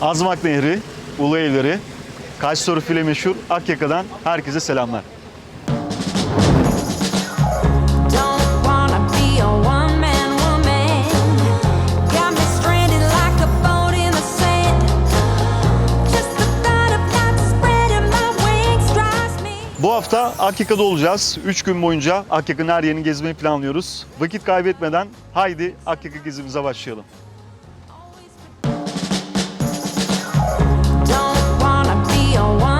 Azmak Nehri, Ulu Evleri, Kaç Soru File meşhur Akyaka'dan herkese selamlar. Bu hafta Akyaka'da olacağız. 3 gün boyunca Akyaka'nın her yerini gezmeyi planlıyoruz. Vakit kaybetmeden haydi Akyaka gezimize başlayalım. don't want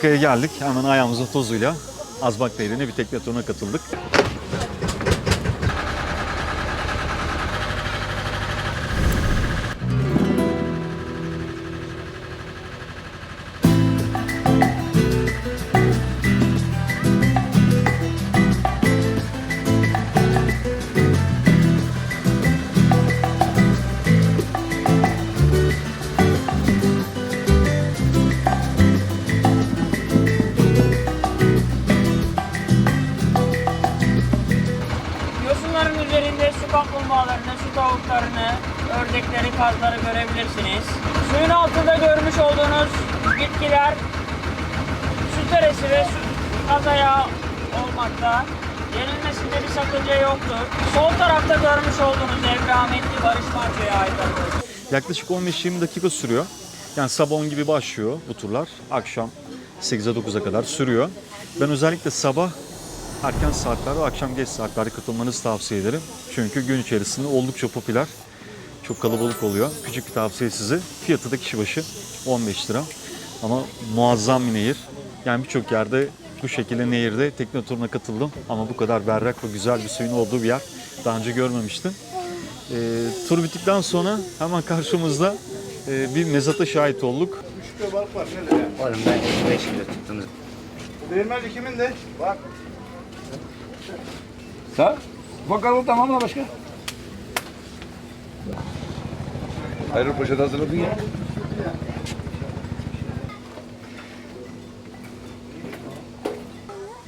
Akyaka'ya geldik. Hemen ayağımıza tozuyla Azmak Nehri'ne bir tekne turuna katıldık. Su teresi ve su kaz ayağı olmakta. Yenilmesinde bir sakınca yoktur. Sol tarafta görmüş olduğunuz ev rahmetli Barış Manço'ya ait. Yaklaşık 15-20 dakika sürüyor. Yani sabah 10 gibi başlıyor bu turlar. Akşam 8'e 9'a kadar sürüyor. Ben özellikle sabah erken saatlerde akşam geç saatlerde katılmanızı tavsiye ederim. Çünkü gün içerisinde oldukça popüler. Çok kalabalık oluyor. Küçük bir tavsiye size. Fiyatı da kişi başı 15 lira. Ama muazzam bir nehir. Yani birçok yerde bu şekilde nehirde tekne turuna katıldım. Ama bu kadar berrak ve güzel bir suyun olduğu bir yer daha önce görmemiştim. E, tur bittikten sonra hemen karşımızda e, bir mezata şahit olduk. Oğlum ben 5 kilo tuttum. Değirmenci kimin de? Bak. Sağ. Bakalım tamam mı başka? Hayır poşet hazırladın ya.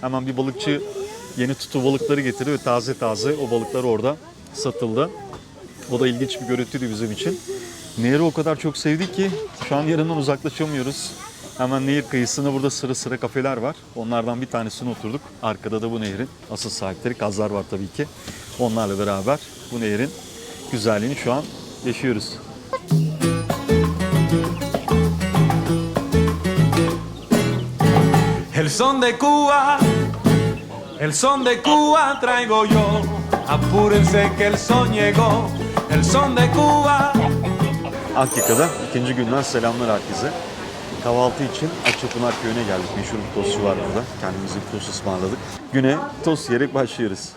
Hemen bir balıkçı yeni tutu balıkları getirdi ve taze taze o balıklar orada satıldı. O da ilginç bir görüntüydü bizim için. Nehri o kadar çok sevdik ki şu an yanından uzaklaşamıyoruz. Hemen nehir kıyısında burada sıra sıra kafeler var. Onlardan bir tanesine oturduk. Arkada da bu nehrin asıl sahipleri kazlar var tabii ki. Onlarla beraber bu nehrin güzelliğini şu an yaşıyoruz. El son de Cuba, el son de Cuba traigo yo. Apúrense que el son llegó, el son de Cuba. Akyaka'da ikinci günden selamlar herkese. Kahvaltı için Akçapınar Köyü'ne geldik. Meşhur bir tostçu var burada. Kendimize bir tost ısmarladık. Güne tost yiyerek başlıyoruz.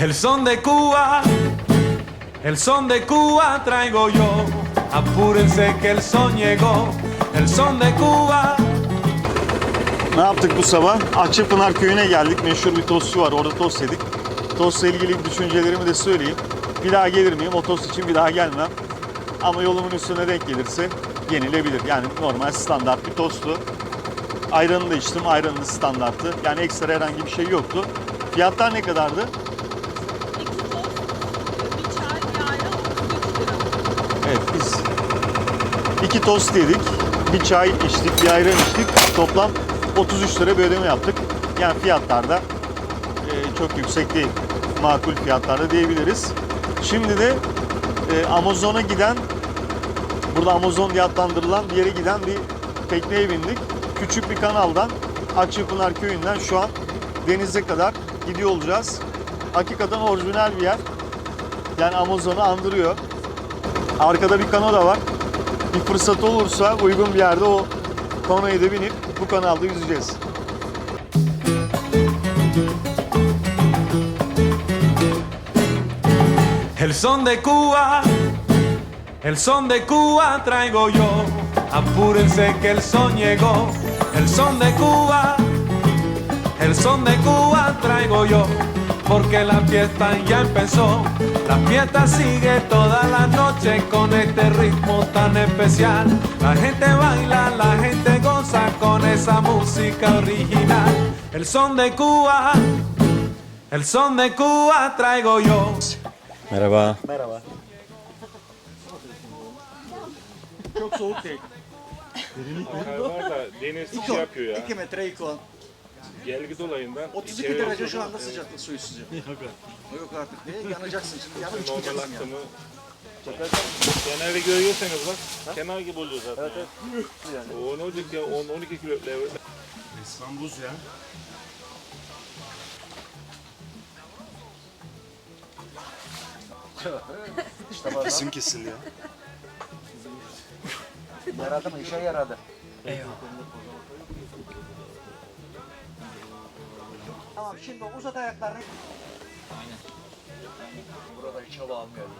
El son de Cuba, el son de Cuba traigo yo. Apúrense que el son llegó, el son de Cuba. Ne yaptık bu sabah? Akçapınar Köyü'ne geldik. Meşhur bir tostçu var. Orada tost yedik. Tostla ilgili düşüncelerimi de söyleyeyim. Bir daha gelir miyim? O tost için bir daha gelmem. Ama yolumun üstüne denk gelirse yenilebilir. Yani normal standart bir tostu. Ayranını da içtim. Ayranı da standarttı. Yani ekstra herhangi bir şey yoktu. Fiyatlar ne kadardı? Evet biz iki tost yedik, bir çay içtik, bir ayran içtik. Toplam 33 lira bir ödeme yaptık. Yani fiyatlar da e, çok yüksek değil. Makul fiyatlarda diyebiliriz. Şimdi de e, Amazon'a giden, burada Amazon diye adlandırılan bir yere giden bir tekneye bindik. Küçük bir kanaldan Akçapınar Köyü'nden şu an denize kadar gidiyor olacağız. Hakikaten orijinal bir yer. Yani Amazon'u andırıyor. Arkada bir kano da var. Bir fırsat olursa uygun bir yerde o kanoya da binip bu kanalda yüzeceğiz. El son de Cuba, el son de Cuba traigo yo. Apúrense que el son llegó. El son de Cuba, el son de Cuba traigo yo. Porque la fiesta ya empezó. La fiesta sigue toda la noche con este ritmo tan especial. La gente baila, la gente goza con esa música original. El son de Cuba, el son de Cuba traigo yo. Merhaba. Merhaba. Çok soğuk değil. var da deniz İki, şey yapıyor ya. 2 metre ikon. Gelgi dolayından 32 içeri derece şu anda sıcaklık suyu sıcak. Yok artık. Ne? Yanacaksın şimdi. Yanıp Normal çıkacaksın yani. akşamı kenarı görüyorsanız bak kenar gibi oluyor zaten. Evet evet. O ne olacak ya 10-12 kilo levrek. İslam buz ya. Sesim kesildi ya. Yaradı mı? İşe yaradı. Tamam şimdi uzat ayaklarını. Aynen. Burada hiç hava almıyoruz.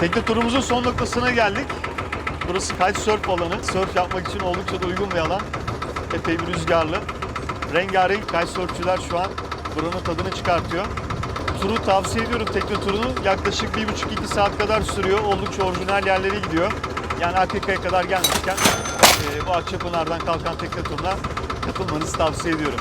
Tekne turumuzun son noktasına geldik. Burası kitesurf alanı. Surf yapmak için oldukça da uygun bir alan. Epey bir rüzgarlı. Rengarenk kitesurfçüler şu an buranın tadını çıkartıyor. Turu tavsiye ediyorum tekne turunu. Yaklaşık 1,5-2 saat kadar sürüyor. Oldukça orijinal yerlere gidiyor. Yani Afrika'ya kadar gelmişken eee, bu Akçapınar'dan kalkan tekne turuna katılmanızı tavsiye ediyorum.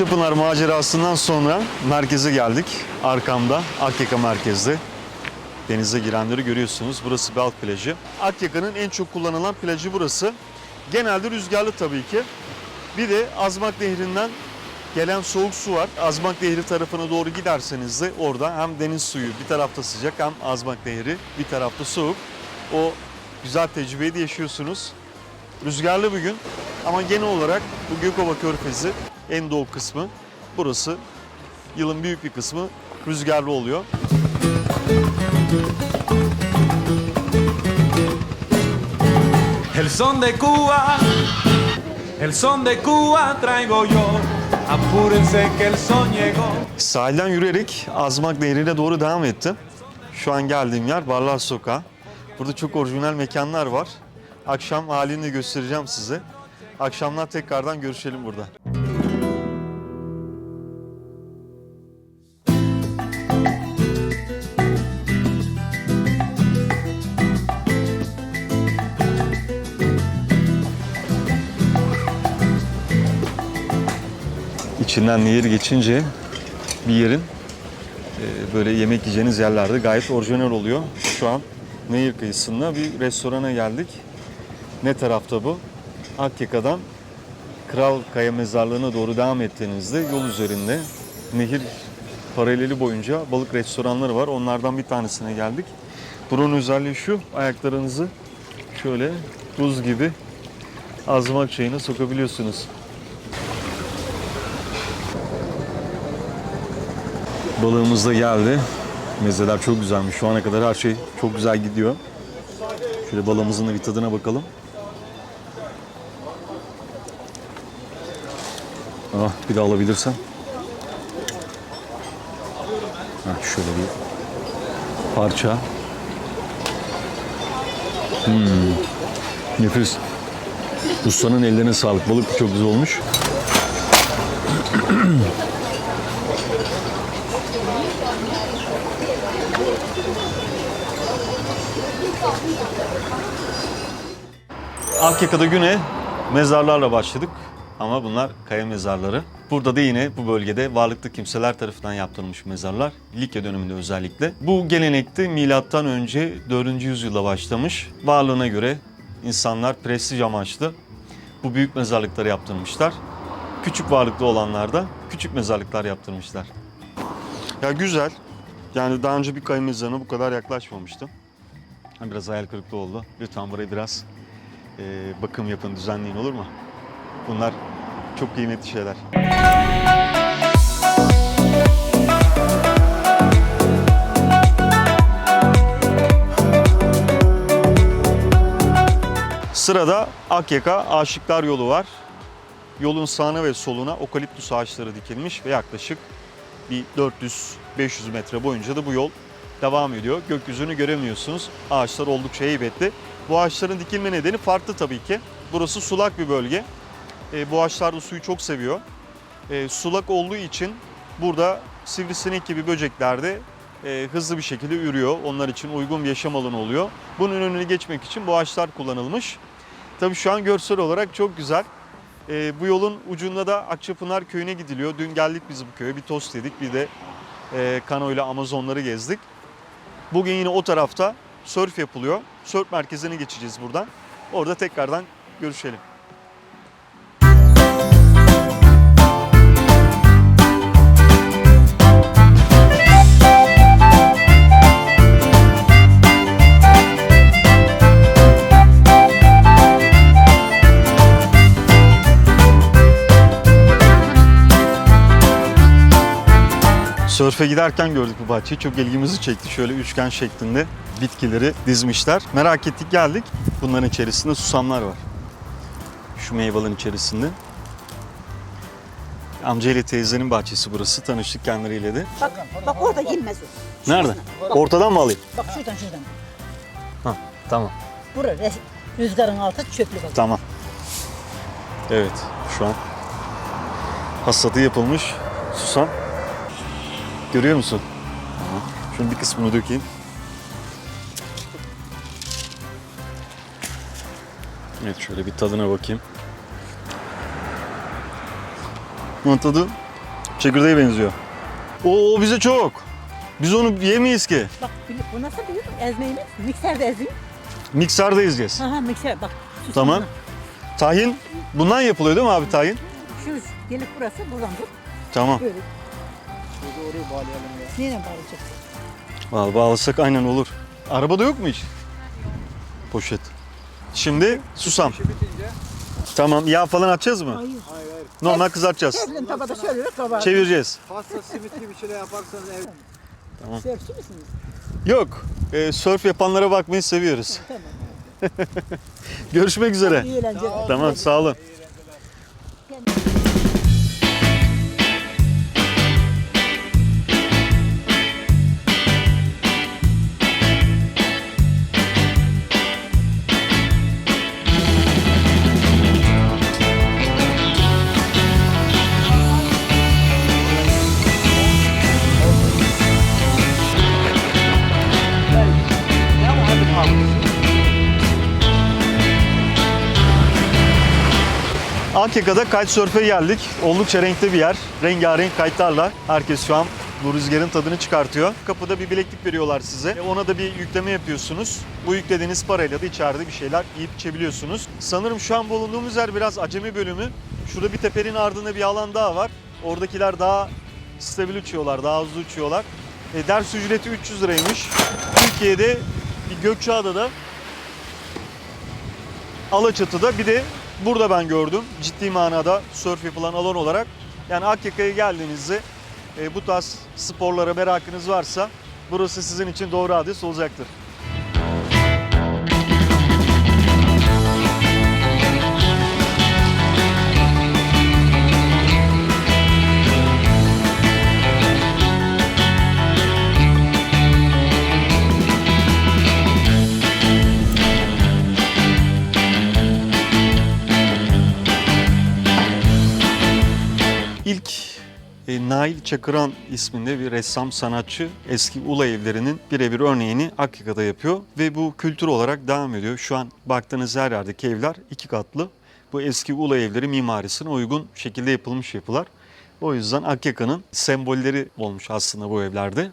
Akçapınar macerasından sonra merkeze geldik. Arkamda Akyaka merkezde. Denize girenleri görüyorsunuz. Burası bir plajı. Akyaka'nın en çok kullanılan plajı burası. Genelde rüzgarlı tabii ki. Bir de Azmak Nehri'nden gelen soğuk su var. Azmak Nehri tarafına doğru giderseniz de orada hem deniz suyu bir tarafta sıcak hem Azmak Nehri bir tarafta soğuk. O güzel tecrübeyi de yaşıyorsunuz. Rüzgarlı bir gün ama genel olarak bu Gökova Körfezi en doğu kısmı burası. Yılın büyük bir kısmı rüzgarlı oluyor. El son de Cuba, el son de Cuba traigo yo. Apúrense que el son llegó. Sahilden yürüyerek Azmak Nehri'ne doğru devam ettim. Şu an geldiğim yer Barlar Sokağı. Burada çok orijinal mekanlar var. Akşam halini göstereceğim size. Akşamlar tekrardan görüşelim burada. İçinden nehir geçince bir yerin e, böyle yemek yiyeceğiniz yerlerde gayet orijinal oluyor. Şu an nehir kıyısında bir restorana geldik. Ne tarafta bu? Akyaka'dan Kral Kaya Mezarlığı'na doğru devam ettiğinizde yol üzerinde nehir paraleli boyunca balık restoranları var. Onlardan bir tanesine geldik. Buranın özelliği şu, ayaklarınızı şöyle buz gibi azmak çayına sokabiliyorsunuz. Balığımız da geldi. Mezeler çok güzelmiş. Şu ana kadar her şey çok güzel gidiyor. Şöyle balığımızın da bir tadına bakalım. Ah bir de alabilirsem. Heh, şöyle bir parça. Hmm, nefis. Ustanın ellerine sağlık. Balık çok güzel olmuş. Akyaka'da güne mezarlarla başladık ama bunlar kaya mezarları. Burada da yine bu bölgede varlıklı kimseler tarafından yaptırılmış mezarlar. Likya döneminde özellikle. Bu gelenekte milattan önce 4. yüzyılda başlamış. Varlığına göre insanlar prestij amaçlı bu büyük mezarlıkları yaptırmışlar. Küçük varlıklı olanlar da küçük mezarlıklar yaptırmışlar. Ya güzel. Yani daha önce bir kaya mezarına bu kadar yaklaşmamıştım. Biraz hayal kırıklığı oldu. Lütfen burayı biraz e, bakım yapın, düzenleyin olur mu? Bunlar çok kıymetli şeyler. Sırada Akyaka Aşıklar Yolu var. Yolun sağına ve soluna okaliptüs ağaçları dikilmiş ve yaklaşık bir 400-500 metre boyunca da bu yol devam ediyor. Gökyüzünü göremiyorsunuz. Ağaçlar oldukça heybetli. Bu ağaçların dikilme nedeni farklı tabii ki. Burası sulak bir bölge. E, bu ağaçlar da suyu çok seviyor. E, sulak olduğu için burada sivrisinek gibi böcekler de e, hızlı bir şekilde ürüyor. Onlar için uygun bir yaşam alanı oluyor. Bunun önüne geçmek için bu ağaçlar kullanılmış. Tabii şu an görsel olarak çok güzel. E, bu yolun ucunda da Akçapınar köyüne gidiliyor. Dün geldik biz bu köye. Bir tost yedik. Bir de e, kano ile Amazonları gezdik. Bugün yine o tarafta sörf yapılıyor. Sörf merkezine geçeceğiz buradan. Orada tekrardan görüşelim. Sörfe giderken gördük bu bahçeyi. Çok ilgimizi çekti. Şöyle üçgen şeklinde bitkileri dizmişler. Merak ettik geldik. Bunların içerisinde susamlar var. Şu meyvenin içerisinde. Amca ile teyzenin bahçesi burası. Tanıştık kendileriyle de. Bak, bak orada inmez o. Nerede? Ortadan mı alayım? Bak şuradan şuradan. Tamam. Burası res- rüzgarın altı çöplük bak. Tamam. Evet şu an hasadı yapılmış susam. Görüyor musun? Şunun bir kısmını dökeyim. Evet şöyle bir tadına bakayım. Bunun tadı çekirdeğe benziyor. Oo bize çok. Biz onu yemeyiz ki. Bak bu nasıl? Ezmeyi mi? Mikserde ezeyim. Mikserde yiyeceğiz. Ha ha mikser bak. Tamam. sana. Tahin bundan yapılıyor değil mi abi tahin? Şu delik burası buradan dur. Tamam. Böyle. Neyle bağlayacak? Vallahi bağlasak aynen olur. Arabada yok mu hiç? Poşet. Şimdi susam. Tamam yağ falan atacağız mı? Hayır. Normal kızartacağız. Evlen tabada şöyle kabar. Çevireceğiz. Pasta simit gibi şeyler yaparsanız ev... Sörfçü müsünüz? Yok. E, surf yapanlara bakmayı seviyoruz. Tamam. Görüşmek üzere. İyi eğlenceler. Tamam sağ olun. Akyaka'da kitesurf'e geldik. Oldukça renkli bir yer. Rengarenk kayıtlarla herkes şu an bu rüzgarın tadını çıkartıyor. Kapıda bir bileklik veriyorlar size. E, Ona da bir yükleme yapıyorsunuz. Bu yüklediğiniz parayla da içeride bir şeyler yiyip içebiliyorsunuz. Sanırım şu an bulunduğumuz yer biraz acemi bölümü. Şurada bir tepenin ardında bir alan daha var. Oradakiler daha stabil uçuyorlar, daha hızlı uçuyorlar. E, ders ücreti 300 liraymış. Türkiye'de bir Gökçeada'da Alaçatı'da bir de burada ben gördüm. Ciddi manada surf yapılan alan olarak. Yani Akyaka'ya geldiğinizde e, bu tarz sporlara merakınız varsa burası sizin için doğru adres olacaktır. E, Nail Çakıran isminde bir ressam sanatçı eski Ula evlerinin birebir örneğini Akyaka'da yapıyor ve bu kültür olarak devam ediyor. Şu an baktığınız her yerdeki evler iki katlı. Bu eski Ula evleri mimarisine uygun şekilde yapılmış yapılar. O yüzden Akyaka'nın sembolleri olmuş aslında bu evlerde.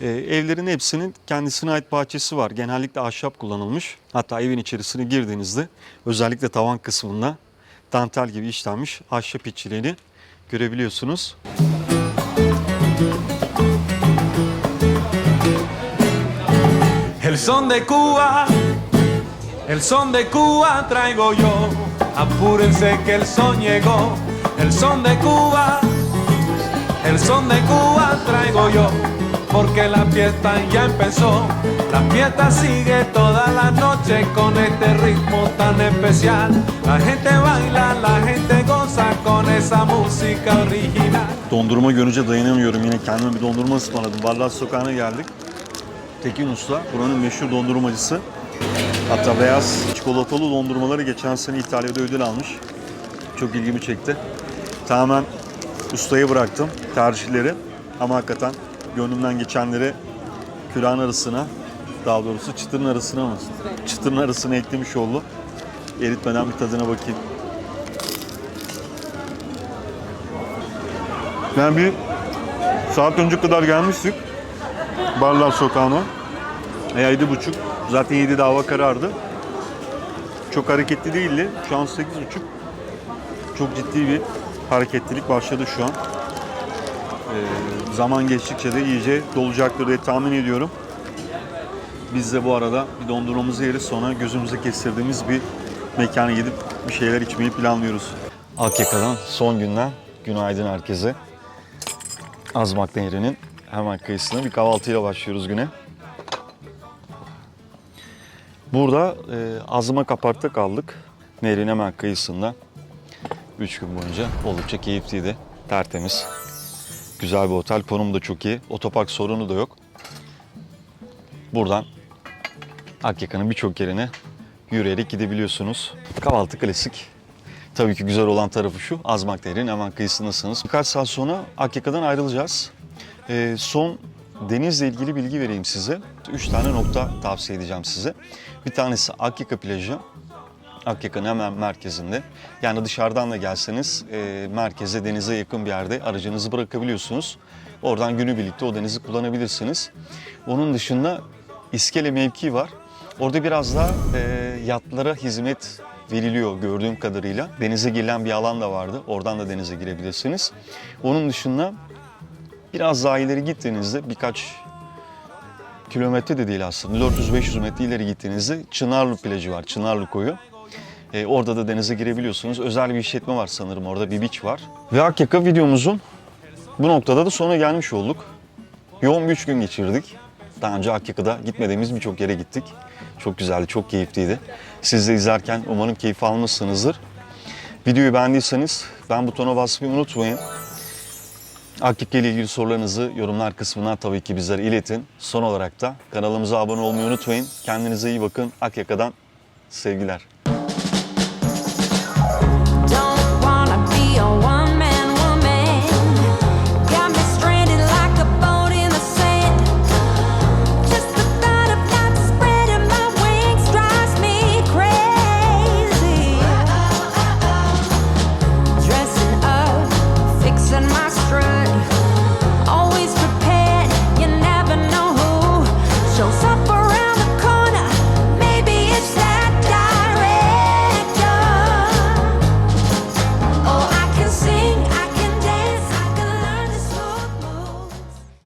Ee, evlerin hepsinin kendisine ait bahçesi var. Genellikle ahşap kullanılmış. Hatta evin içerisine girdiğinizde özellikle tavan kısmında dantel gibi işlenmiş ahşap iççiliğini görebiliyorsunuz. El son de Cuba, el son de Cuba traigo yo. Apúrense que el son llegó. El son de Cuba, el son de Cuba traigo yo. Porque la fiesta ya empezó. La fiesta sigue toda la noche con este ritmo tan especial. La gente baila, la gente goza con esa música original. Dondurma görünce dayanamıyorum. Yine kendime bir dondurma ısmarladım. Barlas Sokağı'na geldik. Tekin Usta buranın meşhur dondurmacısı. Hatta beyaz çikolatalı dondurmaları geçen sene İtalya'da ödül almış. Çok ilgimi çekti. Tamamen ustaya bıraktım tercihleri. Ama hakikaten gönlümden geçenleri külahın arasına, daha doğrusu çıtırın arasına mı? Çıtırın arasına eklemiş oldu. Eritmeden bir tadına bakayım. Yani bir saat önce kadar gelmiştik. Barlar Sokağı'na. E, yedi buçuk. Zaten 7'de hava karardı. Çok hareketli değildi. Şu an sekiz buçuk. Çok ciddi bir hareketlilik başladı şu an. Ee, zaman geçtikçe de iyice dolacaktır diye tahmin ediyorum. Biz de bu arada bir dondurmamızı yeriz sonra gözümüze kestirdiğimiz bir mekana gidip bir şeyler içmeyi planlıyoruz. Akyaka'dan son günden günaydın herkese. Azmak Nehri'nin hemen kıyısına bir kahvaltıyla başlıyoruz güne. Burada e, Azmak Apart'ta kaldık. Nehrin hemen kıyısında. Üç gün boyunca oldukça keyifliydi. Tertemiz. Güzel bir otel. Konum da çok iyi. Otopark sorunu da yok. Buradan Akyaka'nın birçok yerine yürüyerek gidebiliyorsunuz. Kahvaltı klasik. Tabii ki güzel olan tarafı şu, Azmak Nehri'nin hemen kıyısındasınız. Birkaç saat sonra Akyaka'dan ayrılacağız. Ee, son denizle ilgili bilgi vereyim size. Üç tane nokta tavsiye edeceğim size. Bir tanesi Akyaka plajı. Akyaka'nın hemen merkezinde. Yani dışarıdan da gelseniz e, merkeze, denize yakın bir yerde aracınızı bırakabiliyorsunuz. Oradan günübirlikte o denizi kullanabilirsiniz. Onun dışında İskele mevki var. Orada biraz daha e, yatlara hizmet veriliyor gördüğüm kadarıyla. Denize girilen bir alan da vardı. Oradan da denize girebilirsiniz. Onun dışında biraz daha ileri gittiğinizde birkaç kilometre de değil aslında 400-500 metre ileri gittiğinizde Çınarlı plajı var. Çınarlı koyu. E, orada da denize girebiliyorsunuz. Özel bir işletme var sanırım orada bir beach var. Ve Akyaka videomuzun bu noktada da sona gelmiş olduk. Yoğun bir üç gün geçirdik. Daha önce Akyaka'da gitmediğimiz birçok yere gittik. Çok güzeldi, çok keyifliydi. Siz de izlerken umarım keyif almışsınızdır. Videoyu beğendiyseniz ben butona basmayı unutmayın. Akyaka ile ilgili sorularınızı yorumlar kısmına tabii ki bizlere iletin. Son olarak da kanalımıza abone olmayı unutmayın. Kendinize iyi bakın. Akyaka'dan sevgiler.